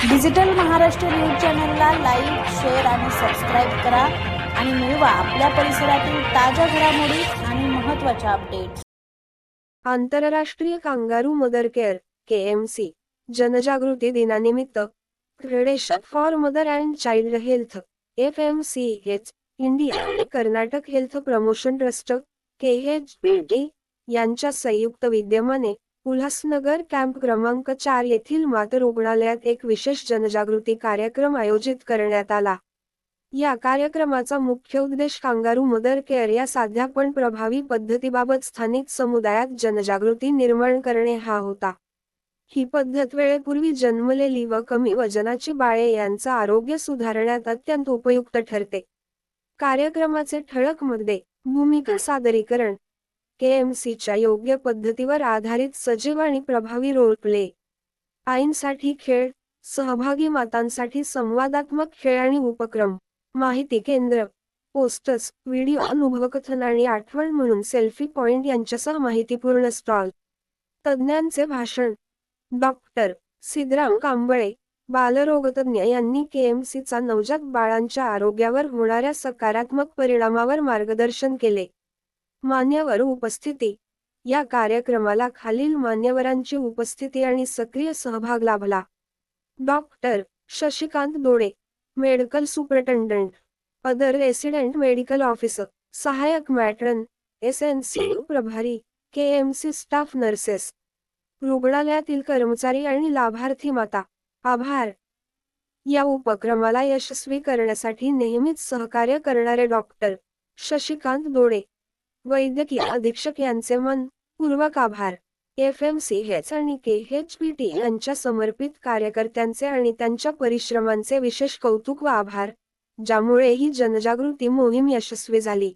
Digital Maharashtra news चॅनलला like share आणि subscribe करा आणि मिळवा आपल्या परिसरातील ताज्या घडामोडी आणि महत्त्वाच्या अपडेट्स. आंतरराष्ट्रीय कांगारू मदर केअर केएमसी जनजागृती दिनानिमित्त federation for mother and child health F M C H India आणि Karnataka health promotion trust K H D यांच्या संयुक्त विद्यमाने उल्हासनगर कॅम्प क्रमांक चार येथील मात रुग्णालयात एक विशेष जनजागृती कार्यक्रम आयोजित करण्यात आला. या कार्यक्रमाचा मुख्य उद्देश कांगारू मदर केअर या साध्या पण प्रभावी पद्धतीबाबत स्थानिक समुदायात जनजागृती निर्माण करणे हा होता. ही पद्धत वेळेपूर्वी जन्मलेली व कमी वजनाची बाळे यांचं आरोग्य सुधारण्यात अत्यंत उपयुक्त ठरते. कार्यक्रमाचे ठळक मुद्दे भूमिका सादरीकरण केएमसीच्या योग्य पद्धतीवर आधारित सजीव आणि प्रभावी रोल प्ले आईंसाठी खेळ सहभागी मातांसाठी संवादात्मक खेळ आणि उपक्रम माहिती केंद्र पोस्टर्स व्हिडिओ अनुभवकथन आणि आठवण म्हणून सेल्फी पॉइंट यांच्यासह माहितीपूर्ण स्टॉल तज्ज्ञांचे भाषण. डॉक्टर सिद्धराम कांबळे बालरोगतज्ञ यांनी केएमसीचा नवजात बाळांच्या आरोग्यावर होणाऱ्या सकारात्मक परिणामावर मार्गदर्शन केले. मान्यवर उपस्थिती. या कार्यक्रमाला खालील मान्यवरांची उपस्थिती आणि सक्रिय सहभाग लाभला. Doctor Shashikant Dode medical superintendent other resident medical officer सहाय्यक मॅट्रन एस एन सी प्रभारी K M C staff nurses रुग्णालयातील कर्मचारी आणि लाभार्थी माता. आभार. या उपक्रमाला यशस्वी करण्यासाठी नेहमीच सहकार्य करणारे डॉक्टर शशिकांत दोडे वैद्यकीय अधीक्षक यांचे मन पूर्वक आभार. एफ एम सी हेच आणि के एच पी टी यांच्या समर्पित कार्यकर्त्यांचे आणि त्यांच्या परिश्रमांचे विशेष कौतुक व आभार ज्यामुळे ही जनजागृती मोहीम यशस्वी झाली.